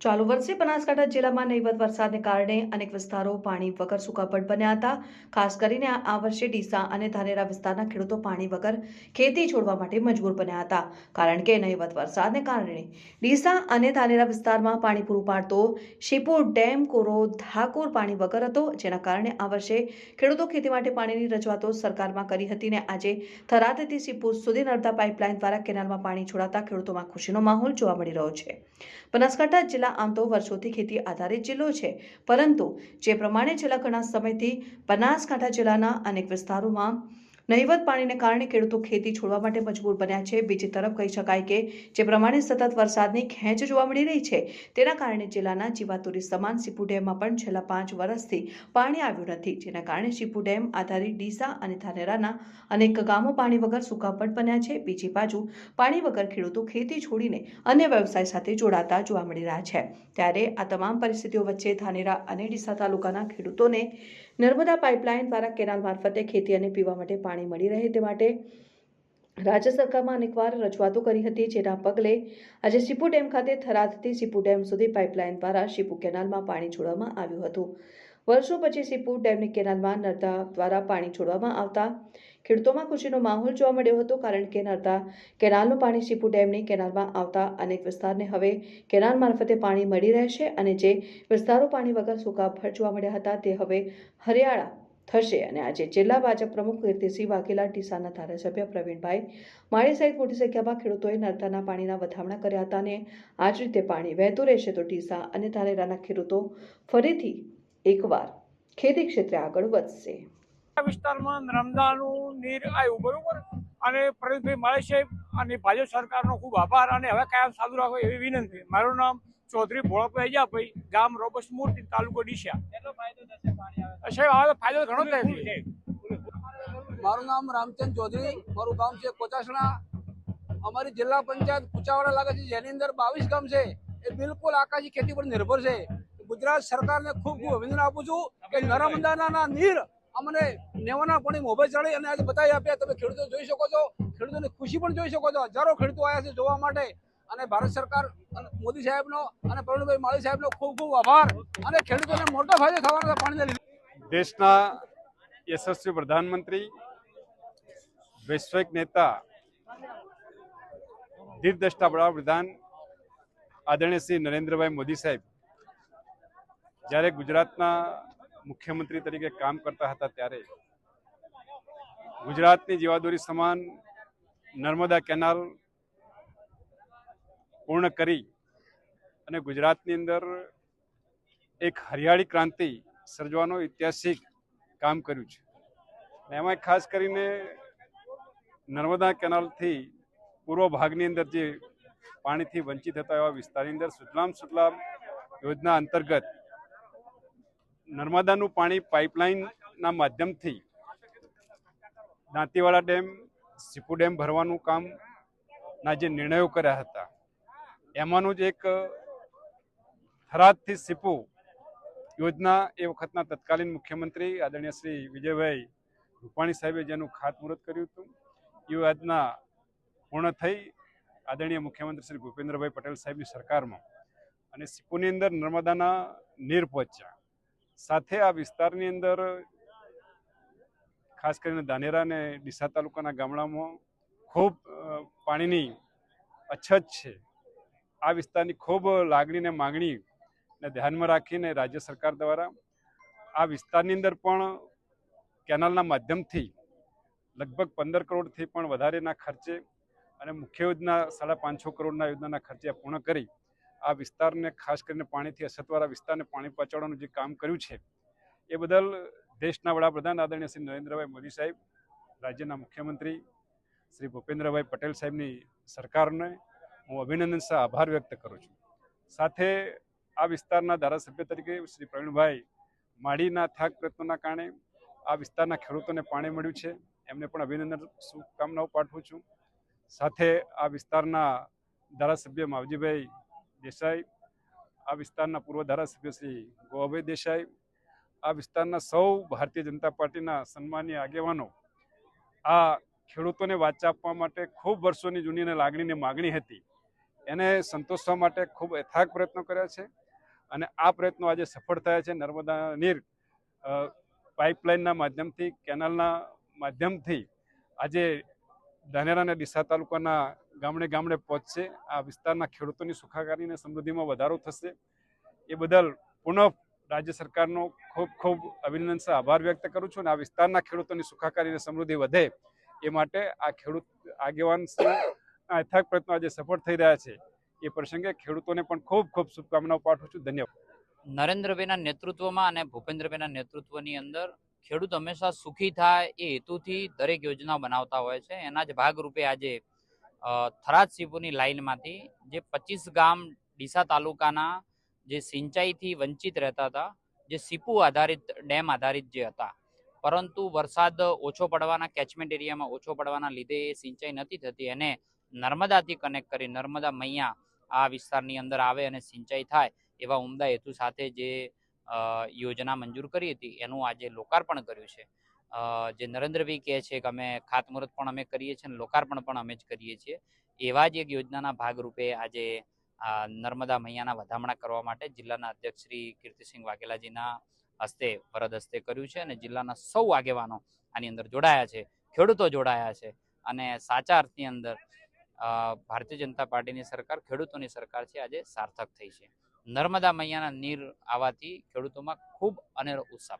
ચાલુ વર્ષે બનાસકાંઠા જિલ્લામાં નહીવત વરસાદને કારણે અનેક વિસ્તારો પાણી વગર સુકાપટ બન્યા હતા. ખાસ કરીને આ વર્ષે ડીસા અને ધાનેરા વિસ્તારના ખેડૂતો પાણી વગર ખેતી છોડવા માટે મજબૂર બન્યા હતા. કારણ કે નહીવત વરસાદને કારણે ડીસા અને ધાનેરા વિસ્તારમાં પાણી પૂરું પાડતો શિપોર ડેમ, કોરો, ધાકોર પાણી વગર હતો. જેના કારણે આ વર્ષે ખેડૂતો ખેતી માટે પાણીની રજૂઆતો સરકારમાં કરી હતી ને આજે થરાદથી શિપુર સુધી નર્મદા પાઇપલાઇન દ્વારા કેનાલમાં પાણી છોડાતા ખેડૂતોમાં ખુશીનો માહોલ જોવા મળી રહ્યો છે. બનાસકાંઠા જિલ્લા આમ તો વર્ષોથી ખેતી આધારિત જિલ્લો છે. પરંતુ જે પ્રમાણે છેલ્લા ઘણા સમયથી બનાસકાંઠા જિલ્લાના અનેક વિસ્તારોમાં નહીવત પાણીને કારણે ખેડૂતો ખેતી છોડવા માટે મજબૂર બન્યા છે. બીજી તરફ કહી શકાય કે જે પ્રમાણે સતત વરસાદની ખેંચ જોવા મળી રહી છે, તેના કારણે જિલ્લાના જીવાતુરી સમાન સીપુ ડેમમાં પણ છેલ્લા પાંચ વર્ષથી પાણી આવ્યું નથી. જેના કારણે સીપુ ડેમ આધારિત ડીસા અને ધાનેરાના અનેક ગામો પાણી વગર સુકાપટ બન્યા છે. બીજી બાજુ પાણી વગર ખેડૂતો ખેતી છોડીને અન્ય વ્યવસાય સાથે જોડાતા જોવા મળી રહ્યા છે. ત્યારે આ તમામ પરિસ્થિતિઓ વચ્ચે ધાનેરા અને ડીસા તાલુકાના ખેડૂતોને નર્મદા પાઇપલાઇન દ્વારા કેનાલ મારફતે ખેતી અને પીવા માટે પાણી મળી રહે તે માટે રાજ્ય સરકારમાં અનેકવાર રજૂઆતો કરી હતી, જેના પગલે આજે શિપુ ડેમ ખાતે થરાદથી શિપુ ડેમ સુધી પાઇપલાઇન દ્વારા શિપુ કેનાલમાં પાણી છોડવામાં આવ્યું હતું. વર્ષો પછી શિપુ ડેમની કેનાલમાં નર્તા દ્વારા પાણી છોડવામાં આવતા ખેડૂતોમાં ખુશીનો માહોલ જોવા મળ્યો હતો કારણ કે નર્તા કેનાલનું પાણી શિપુ ડેમની કેનાલમાં આવતા અનેક વિસ્તારને હવે કેનાલ મારફતે પાણી મળી રહેશે અને જે વિસ્તારો પાણી વગર સુકાભર જોવા મળ્યા હતા તે હવે હરિયાળા થશે. અને આજે જિલ્લા ભાજપ પ્રમુખ કીર્તિસિંહ વાઘેલા ટીસાના ધારાસભ્ય પ્રવીણભાઈ માળી સહિત મોટી સંખ્યામાં ખેડૂતોએ નર્મદાના પાણીના વધામણા કર્યા હતા અને આ જ રીતે પાણી વહેતું રહેશે તો ટીસા અને ધાનેરાના ખેડૂતો ફરીથી એકવાર ખેતી ક્ષેત્રે આગળ વધશે. વિસ્તારમાં નર્મદાનું નીર આવ્યું બરોબર? અને પ્રવીણભાઈ માળી સાહેબ અને ભાજપ સરકારનો ખૂબ આભાર અને હવે કાયમ ચાલુ રાખો એવી વિનંતી. મારું નામ ચૌધરી ભોળાભાઈ અજાભાઈ ગામ રોબસ મૂર્તિ તાલુકો ડીસા કેટલો ફાયદો થશે પાણી આવે સાહેબ હવે તો ફાયદો ઘણો થાય છે. મારું નામ રામચંદ ચૌધરી મારું ગામ છે કોચાસણા. અમારી જિલ્લા પંચાયત કુચાવાડા લાગે છે જેની અંદર બાવીસ ગામ છે. એ બિલકુલ આકાશી ખેતી પર નિર્ભર છે. ગુજરાત સરકારને ખૂબ ખૂબ અભિનંદન આપું છું કે નર્મદાના નીર અમને નેવાના પાણી મોભે ચડી અને આજે બતાવી આપ્યા તમે ખેડૂતો જોઈ શકો છો, ખેડૂતોની ખુશી પણ જોઈ શકો છો. હજારો ખેડૂતો આવ્યા છે જોવા માટે. અને ભારત સરકાર મોદી સાહેબનો અને પ્રવીણભાઈ માળી સાહેબનો ખૂબ ખૂબ આભાર. અને ખેડૂતોને મોટો ફાયદો થવાનો છે પાણીને દેશના યશસ્વી પ્રધાનમંત્રી, વૈશ્વિક નેતા ધીરદ્રષ્ટા વડાપ્રધાન આદરણીય શ્રી નરેન્દ્રભાઈ મોદી સાહેબ જ્યારે ગુજરાતના મુખ્યમંત્રી તરીકે કામ કરતા હતા ત્યારે ગુજરાતની જીવાદોરી સમાન નર્મદા કેનાલ પૂર્ણ કરી અને ગુજરાતની અંદર એક હરિયાળી ક્રાંતિ સર્જવાનો ઐતિહાસિક કામ કર્યું છે. એમાં ખાસ કરીને નર્મદા કેનાલથી પૂર્વ ભાગની અંદર જે પાણીથી વંચિત હતા એવા વિસ્તારની અંદર સુજલામ સુજલામ યોજના અંતર્ગત નર્મદાનું પાણી પાઇપલાઇનના માધ્યમથી દાંતીવાડા ડેમ, સીપુ ડેમ ભરવાનું કામના જે નિર્ણયો કર્યા હતા, એમાંનું જ એક થરાદથી સીપુ યોજના એ વખતના તત્કાલીન મુખ્યમંત્રી આદરણીય શ્રી વિજયભાઈ રૂપાણી સાહેબે જેનું ખાતમુહૂર્ત કર્યું હતું, એ યોજના પૂર્ણ થઈ આદરણીય મુખ્યમંત્રી શ્રી ભૂપેન્દ્રભાઈ પટેલ સાહેબની સરકારમાં અને સીપુની અંદર નર્મદાના નીર પહોંચ્યા. સાથે આ વિસ્તારની અંદર, ખાસ કરીને ધાનેરા અને ડીસા તાલુકાના ગામડામાં ખૂબ પાણીની અછત છે. આ વિસ્તારની ખૂબ લાગણીને માગણીને ધ્યાનમાં રાખીને રાજ્ય સરકાર દ્વારા આ વિસ્તારની અંદર પણ કેનાલના માધ્યમથી લગભગ પંદર કરોડથી પણ વધારેના ખર્ચે અને મુખ્ય યોજના સાડા પાંચસો કરોડના યોજનાના ખર્ચે પૂર્ણ કરી આ વિસ્તારને ખાસ કરીને પાણીથી અછતવાળા વિસ્તારને પાણી પહોંચાડવાનું જે કામ કર્યું છે, એ બદલ દેશના વડાપ્રધાન આદરણીય શ્રી નરેન્દ્રભાઈ મોદી સાહેબ, રાજ્યના મુખ્યમંત્રી શ્રી ભૂપેન્દ્રભાઈ પટેલ સાહેબની સરકારને હું અભિનંદન સહ આભાર વ્યક્ત કરું છું. સાથે આ વિસ્તારના ધારાસભ્ય તરીકે શ્રી પ્રવીણભાઈ માળીના થાક પ્રયત્નોના કારણે આ વિસ્તારના ખેડૂતોને પાણી મળ્યું છે, એમને પણ અભિનંદન શુભકામનાઓ પાઠવું છું. સાથે આ વિસ્તારના ધારાસભ્ય માવજીભાઈ દેસાઈ, આ વિસ્તારના પૂર્વ ધારાસભ્ય શ્રી ગોવાભાઈ દેસાઈ, આ વિસ્તારના સૌ ભારતીય જનતા પાર્ટીના સન્માનીય આગેવાનો, આ ખેડૂતોને વાચા આપવા માટે ખૂબ વર્ષોની જૂની અને લાગણીની માગણી હતી. એને સંતોષવા માટે ખૂબ યથાક પ્રયત્નો કર્યા છે અને આ પ્રયત્નો આજે સફળ થયા છે. નર્મદા નીર પાઇપલાઇનના માધ્યમથી, કેનાલના માધ્યમથી આજે ધાનેરા અને ડીસા તાલુકાના ગામડે ગામડે પહોંચશે. આ વિસ્તારના ખેડૂતોની સુખાકારી અને સમૃદ્ધિમાં વધારો થશે. એ બદલ પુનઃ રાજ્ય સરકારનો ખૂબ ખૂબ અભિનંદન આભાર વ્યક્ત કરું છું અને આ વિસ્તારના ખેડૂતોની સુખાકારી અને સમૃદ્ધિ વધે એ માટે આ ખેડૂત આગેવાન અથાગ પ્રયત્નો આજે સફળ થઈ રહ્યા છે. એ પ્રસંગે ખેડૂતોને પણ ખૂબ ખૂબ શુભકામનાઓ પાઠવું છું. ધન્યવાદ. નરેન્દ્રભાઈના નેતૃત્વમાં અને ભૂપેન્દ્રભાઈના નેતૃત્વની અંદર ખેડૂત હંમેશા સુખી થાય એ હેતુથી દરેક યોજના બનાવતા હોય છે. એના જ ભાગરૂપે આજે થરાદ સિપુરની લાઇનમાંથી જે પચીસ ગામ ડીસા તાલુકાના જે સિંચાઈથી વંચિત રહેતા હતા, જે સીપુ આધારિત, ડેમ આધારિત જે હતા. પરંતુ વરસાદ ઓછો પડવાના કેચમેન્ટ એરિયામાં ઓછો પડવાના લીધે એ સિંચાઈ નથી થતી. એને નર્મદાથી કનેક્ટ કરી નર્મદા મૈયા આ વિસ્તારની અંદર આવે અને સિંચાઈ થાય એવા ઉમદા હેતુ સાથે જે યોજના મંજૂર કરી હતી, એનું આજે લોકાર્પણ કર્યું છે. જે નરેન્દ્રભાઈ કહે છે કે અમે ખાતમુહૂર્ત પણ અમે કરીએ છીએ અને લોકાર્પણ પણ અમે જ કરીએ છીએ, એવા જ એક યોજનાના ભાગરૂપે આજે નર્મદા મૈયાના વધામણા કરવા માટે જિલ્લાના અધ્યક્ષ શ્રી કીર્તિસિંહ વાઘેલાજીના હસ્તે વરદ હસ્તે કર્યું છે અને જિલ્લાના સૌ આગેવાનો આની અંદર જોડાયા છે, ખેડૂતો જોડાયા છે અને સાચા અર્થની અંદર ભારતીય જનતા પાર્ટીની સરકાર, ખેડૂતોની સરકાર છે, આજે સાર્થક થઈ છે. નર્મદા મૈયાના નીર આવવાથી ખેડૂતોમાં ખૂબ અનેરો ઉત્સાહ